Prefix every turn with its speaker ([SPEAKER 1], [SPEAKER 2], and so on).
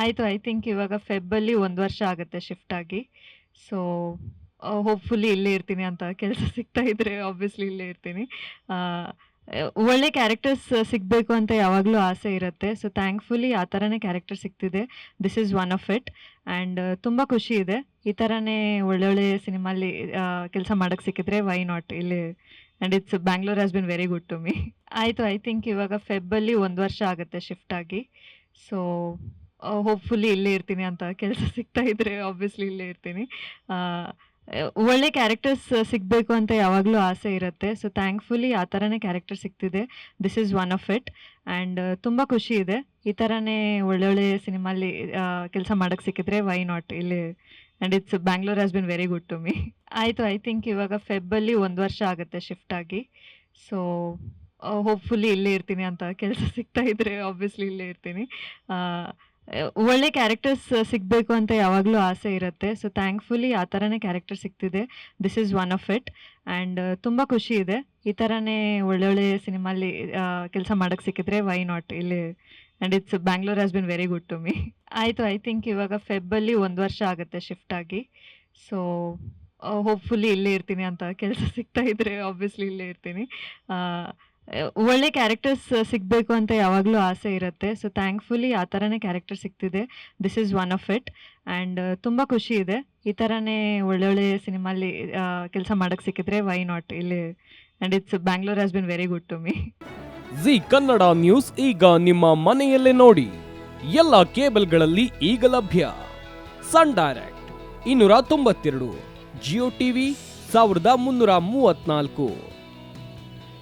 [SPEAKER 1] ಆಯಿತು I think ಇವಾಗ ಫೆಬ್ಬಲ್ಲಿ ಒಂದು ವರ್ಷ ಆಗುತ್ತೆ ಶಿಫ್ಟ್ ಆಗಿ. ಸೊ ಹೋಪ್ಫುಲ್ಲಿ ಇಲ್ಲೇ ಇರ್ತೀನಿ ಅಂತ ಕೆಲಸ ಸಿಗ್ತಾ ಇದ್ರೆ ಆಬ್ವಿಯಸ್ಲಿ ಇಲ್ಲೇ ಇರ್ತೀನಿ. ಒಳ್ಳೆ ಕ್ಯಾರೆಕ್ಟರ್ಸ್ ಸಿಗಬೇಕು ಅಂತ ಯಾವಾಗಲೂ ಆಸೆ ಇರುತ್ತೆ. ಸೊ ಥ್ಯಾಂಕ್ಫುಲಿ ಆ ಥರನೇ character ಸಿಗ್ತಿದೆ. This is one of it and ತುಂಬ ಖುಷಿ ಇದೆ. ಈ ಥರನೇ ಒಳ್ಳೊಳ್ಳೆ ಸಿನಿಮಾಲಿ ಕೆಲಸ ಮಾಡೋಕ್ಕೆ ಸಿಕ್ಕಿದ್ರೆ ವೈ ನಾಟ್ ಇಲ್ಲಿ? And it's Bangalore has been very good to me ಆಯಿತು ಐ ಥಿಂಕ್ ಇವಾಗ ಫೆಬ್ಬಲ್ಲಿ ಒಂದು ವರ್ಷ ಆಗುತ್ತೆ ಶಿಫ್ಟ್ ಆಗಿ. ಸೊ ಹೋಪ್ಫುಲಿ ಇಲ್ಲೇ ಇರ್ತೀನಿ ಅಂತ ಕೆಲಸ ಸಿಗ್ತಾ ಇದ್ರೆ ಆಬ್ವಿಯಸ್ಲಿ ಇಲ್ಲೇ ಇರ್ತೀನಿ. ಒಳ್ಳೆ ಕ್ಯಾರೆಕ್ಟರ್ಸ್ ಸಿಗಬೇಕು ಅಂತ ಯಾವಾಗಲೂ ಆಸೆ ಇರುತ್ತೆ. ಸೊ ಥ್ಯಾಂಕ್ಫುಲಿ ಆ ಥರನೇ character ಸಿಗ್ತಿದೆ. This is one of it and ತುಂಬ ಖುಷಿ ಇದೆ. ಈ ಥರನೇ ಒಳ್ಳೊಳ್ಳೆ ಸಿನಿಮಾಲಿ ಕೆಲಸ ಮಾಡೋಕ್ಕೆ ಸಿಕ್ಕಿದ್ರೆ ವೈ ನಾಟ್ ಇಲ್ಲಿ? And it's Bangalore has been very good to me ಆಯಿತು ಐ ಥಿಂಕ್ ಇವಾಗ ಫೆಬ್ಬಲ್ಲಿ ಒಂದು ವರ್ಷ ಆಗುತ್ತೆ ಶಿಫ್ಟ್ ಆಗಿ. ಸೊ ಹೋಪ್ಫುಲಿ ಇಲ್ಲೇ ಇರ್ತೀನಿ ಅಂತ ಕೆಲಸ ಸಿಗ್ತಾ ಇದ್ರೆ ಆಬ್ವಿಯಸ್ಲಿ ಇಲ್ಲೇ ಇರ್ತೀನಿ. ಒಳ್ಳೆ ಕ್ಯಾರೆಕ್ಟರ್ಸ್ ಸಿಗಬೇಕು ಅಂತ ಯಾವಾಗಲೂ ಆಸೆ ಇರುತ್ತೆ. ಸೊ ಥ್ಯಾಂಕ್ಫುಲಿ ಆ ಥರನೇ character ಸಿಗ್ತಿದೆ. This is one of it and ತುಂಬ ಖುಷಿ ಇದೆ. ಈ ಥರನೇ ಒಳ್ಳೊಳ್ಳೆ ಸಿನಿಮಾಲಿ ಕೆಲಸ ಮಾಡೋಕ್ಕೆ ಸಿಕ್ಕಿದ್ರೆ ವೈ ನಾಟ್ ಇಲ್ಲಿ and it's Bangalore has been very good to me ಆಯಿತು ಐ ಥಿಂಕ್ ಇವಾಗ ಫೆಬ್ಬಲ್ಲಿ ಒಂದು ವರ್ಷ ಆಗುತ್ತೆ ಶಿಫ್ಟ್ ಆಗಿ. ಸೊ ಹೋಪ್ಫುಲಿ ಇಲ್ಲೇ ಇರ್ತೀನಿ ಅಂತ ಕೆಲಸ ಸಿಗ್ತಾ ಇದ್ರೆ ಆಬ್ವಿಯಸ್ಲಿ ಇಲ್ಲೇ ಇರ್ತೀನಿ. ಒಳ್ಳೆ ಕ್ಯಾರೆಕ್ಟರ್ಸ್ ಸಿಗಬೇಕು ಅಂತ ಯಾವಾಗಲೂ ಆಸೆ ಇರುತ್ತೆ. ಸೊ ಥ್ಯಾಂಕ್ಫುಲಿ ಆ ಥರನೇ character ಸಿಗ್ತಿದೆ. This is one of it and ತುಂಬ ಖುಷಿ ಇದೆ. ಈ ಥರನೇ ಒಳ್ಳೊಳ್ಳೆ ಸಿನಿಮಾಲಿ ಕೆಲಸ ಮಾಡೋಕ್ಕೆ ಸಿಕ್ಕಿದ್ರೆ ವೈ ನಾಟ್ ಇಲ್ಲಿ and it's Bangalore has been very good to me
[SPEAKER 2] Zee Kannada news ಈಗ ನಿಮ್ಮ ಮನೆಯಲ್ಲೇ ನೋಡಿ. ಎಲ್ಲ ಕೇಬಲ್ಗಳಲ್ಲಿ ಈಗ ಲಭ್ಯ. ಸನ್ ಡೈರೆಕ್ಟ್ ಇನ್ನೂರ ತೊಂಬತ್ತೆರಡು ಜಿಯೋ ಟಿವಿ ಸಾವಿರದ ಮುನ್ನೂರ ಮೂವತ್ನಾಲ್ಕು